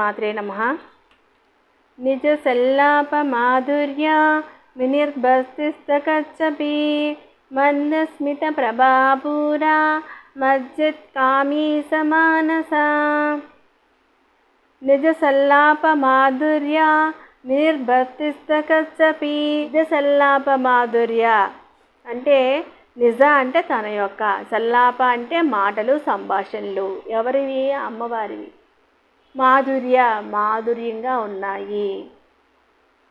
మాత్రే నమ. నిజ సల్లాప మాధుర్య వినిర్భస్తిస్తకచ్చపి మందస్మిత ప్రభాపూరా మజ్జిత్ కామీ సమానస. నిజ సల్లాప మాధుర్య నిర్భక్తిస్తకచ్చపి నిజ సల్లాప మాధుర్య అంటే నిజ అంటే తన యొక్క సల్లాప అంటే మాటలు సంభాషణలు ఎవరివి? అమ్మవారివి. మాధుర్య మాధుర్యంగా ఉన్నాయి.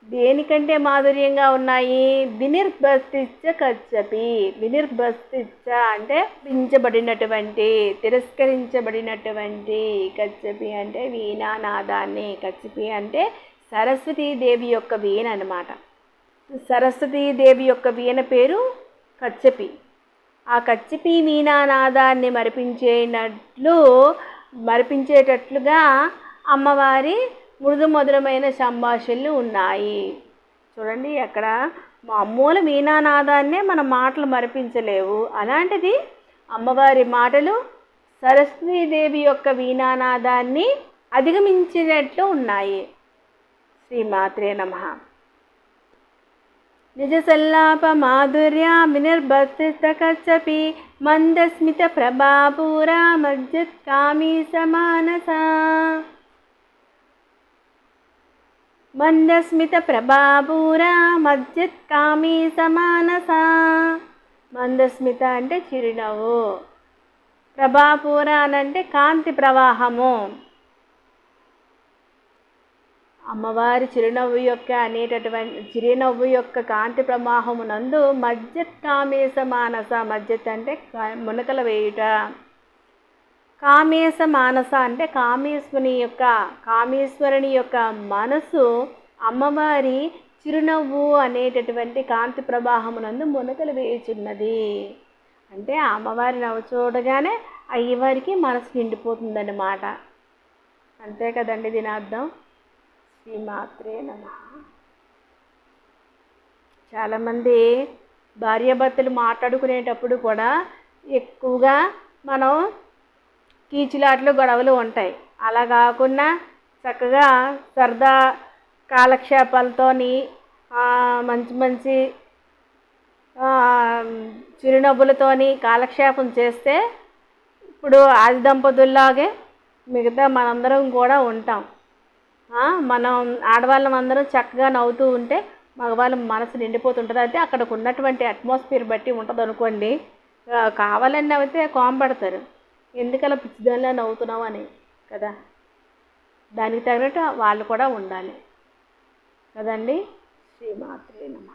దేనికంటే మాధుర్యంగా ఉన్నాయి? వినిర్భస్తిచ్చ కచ్చపి వినిర్భస్తిచ్చ అంటే పించబడినటువంటి తిరస్కరించబడినటువంటి కచ్చపి అంటే వీణానాదాన్ని. కచ్చపి అంటే సరస్వతీదేవి యొక్క వీణ అనమాట సరస్వతీదేవి యొక్క వీణ పేరు కచ్చపి ఆ కచ్చపి వీణానాదాన్ని మరిపించేనట్లు మరిపించేటట్లుగా అమ్మవారి మృదు మధురమైన సంభాషణలు ఉన్నాయి. చూడండి అక్కడ మామూలు వీణానాదాన్నే మన మాటలు మరిపించలేవు. అలాంటిది అమ్మవారి మాటలు సరస్వతీదేవి యొక్క వీణానాదాన్ని అధిగమించినట్లు ఉన్నాయి. శ్రీమాత్రే నమ. నిజ సల్లాప మాధుర్య వినిర్భక్తిస్తకచ్చపి మందస్మిత ప్రభాపూరా మజ్జత్ కామీ సమానస మందస్మిత ప్రభాపూరా మజ్జత్ కామీ సమానస మందస్మిత అంటే చిరునవ్వు ప్రభాపూర అనంటే కాంతి ప్రవాహము. అమ్మవారి చిరునవ్వు యొక్క అనేటటువంటి చిరునవ్వు యొక్క కాంతి ప్రమాహమునందు మజ్జత్ కామేశ మానస మజ్జత్ అంటే కా- మునకల వేయుట. కామేశ మానస అంటే కామేశ్వరుని యొక్క కామేశ్వరుని యొక్క మనసు అమ్మవారి చిరునవ్వు అనేటటువంటి కాంతి ప్రవాహమునందు మునకలు వేయుచున్నది. అంటే అమ్మవారి నవ్వు చూడగానే అయ్యవారికి మనసు నిండిపోతుందన్నమాట. అంతే కదండి దీని అర్థం శ్రీమాత్రే నమ. చాలామంది భార్యాభర్తలు మాట్లాడుకునేటప్పుడు కూడా ఎక్కువగా మనం కీచులాట్లు గొడవలు ఉంటాయి. అలా కాకుండా చక్కగా సరదా కాలక్షేపాలతోని మంచి మంచి చిరునవ్వులతోని కాలక్షేపం చేస్తే ఇప్పుడు ఆది దంపతుల్లాగే మిగతా మనందరం కూడా ఉంటాం. మనం ఆడవాళ్ళం అందరం చక్కగా నవ్వుతూ ఉంటే మగవాళ్ళ మనసు నిండిపోతుంటుంది. అయితే అక్కడికి ఉన్నటువంటి అట్మాస్ఫియర్ బట్టి ఉంటుంది అనుకోండి. కావాలని నవ్వితే కోంపడతారు ఎందుకలా పిచ్చిదానిలా నవ్వుతున్నావు అని కదా? దానికి తగినట్టు వాళ్ళు కూడా ఉండాలి. కదండి? శ్రీమాత్రే నమ.